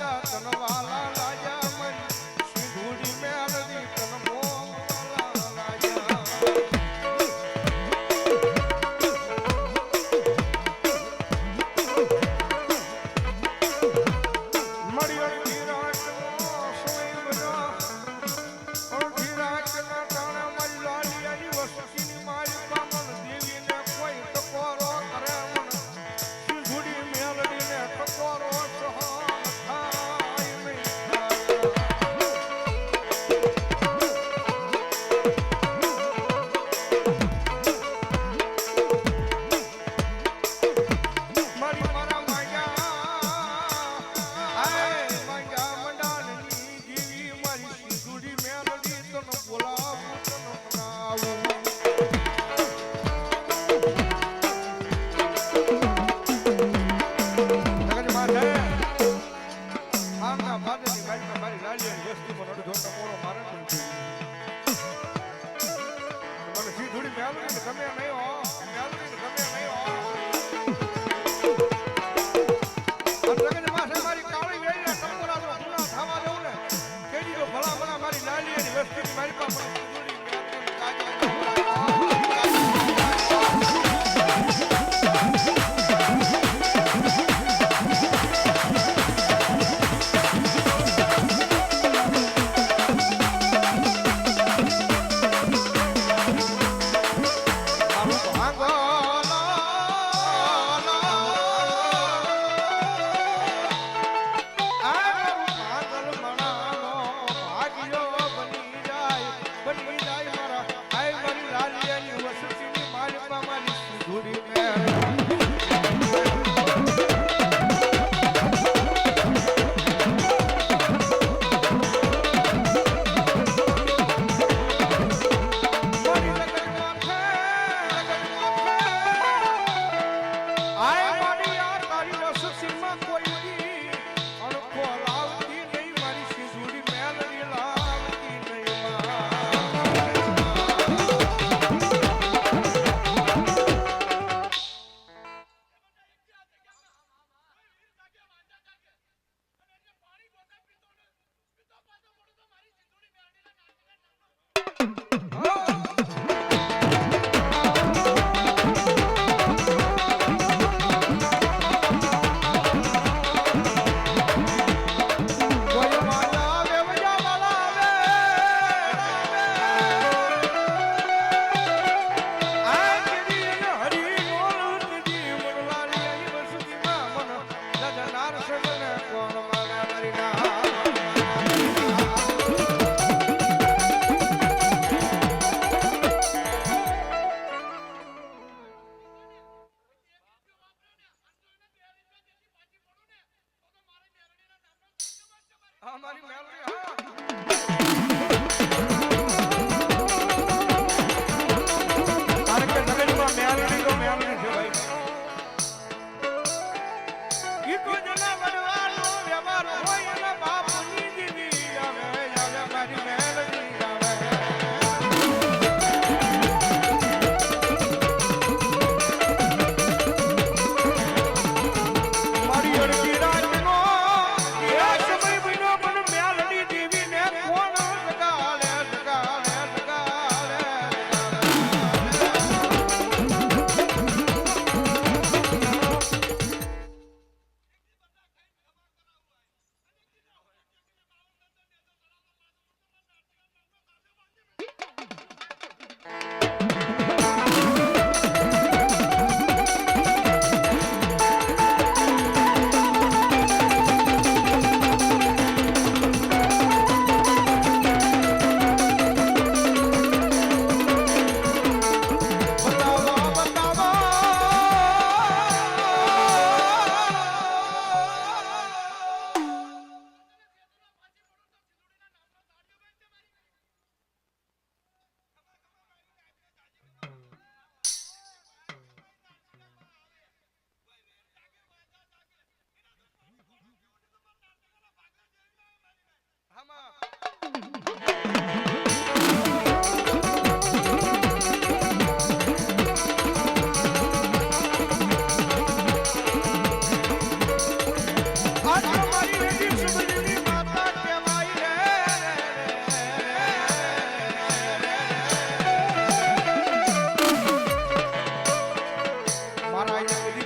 જગત વાલા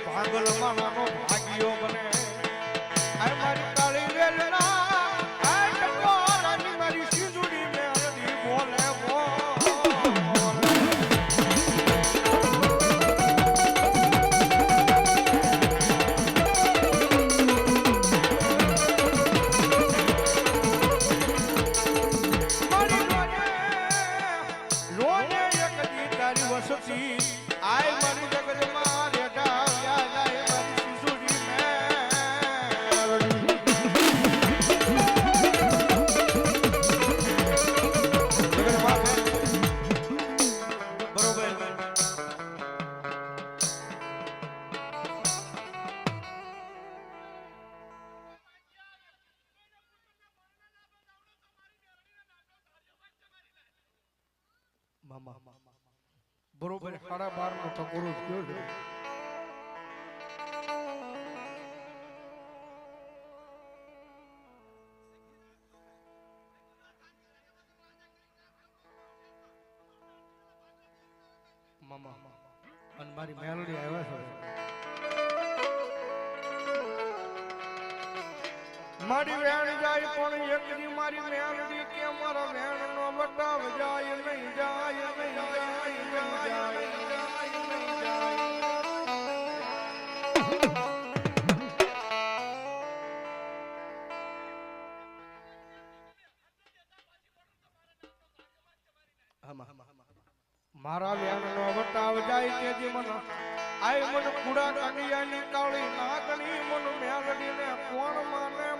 ભાગલ મામાનો ભાગ્યો બને મામા બરોબર સાડા બાર નો ટકોરો થયો છે મામા અને મારી મેલડી આવ્યા છે માર વેણ જાય પણ એક દિ મારી મેલડી કે માર વેણ નો મટાવ જાય નહીં જાય નહીં જાય જાય જાય માર વેણ નો મટાવ જાય તેજી મન આય મન કુડા કન્યા ની કાળી ના ગલી મન મેલડી ને કોણ મને